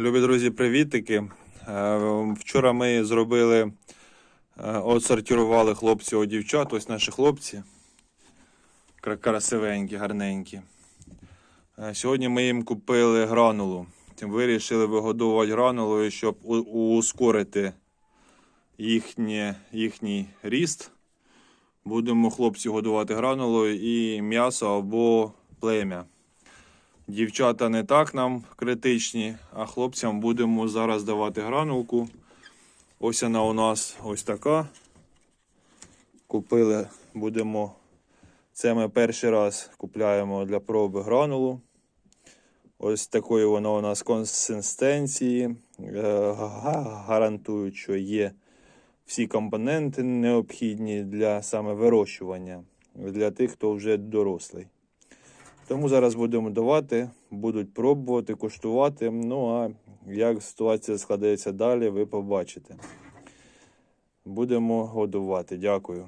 Любі друзі, привітики. Е, Вчора ми зробили, е, хлопців у дівчат, ось наші хлопці. Красивенькі, гарненькі. Е, Сьогодні ми їм купили гранулу. Вирішили вигодовувати гранулою, щоб ускорити їхнє, їхній ріст. Будемо хлопці годувати гранулою і м'ясо або плем'я. Дівчата не так нам критичні, а хлопцям будемо зараз давати гранулку. Ось вона у нас ось така. Купили, будемо. Це ми перший раз купляємо для проби гранулу. Ось такої вона у нас консистенції. Е, Гарантують, що є всі компоненти необхідні для саме вирощування для тих, хто вже дорослий. Тому зараз будемо давати, будуть пробувати, куштувати. Ну а як ситуація складається далі, ви побачите. Будемо годувати. Дякую.